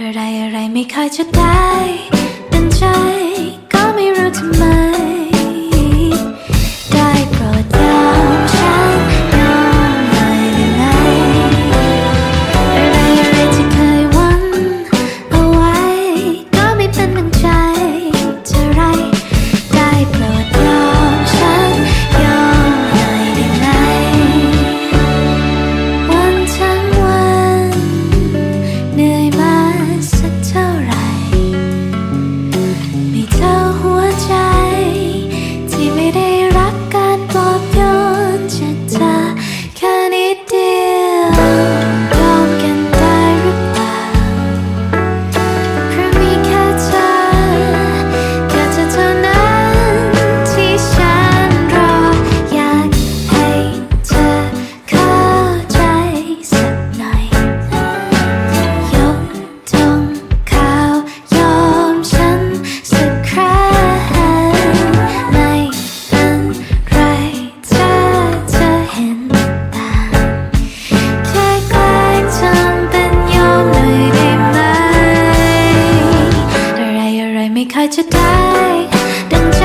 อะไรอะไรไม่เคยจะได้ตั้งใจ จะได้ดังใจ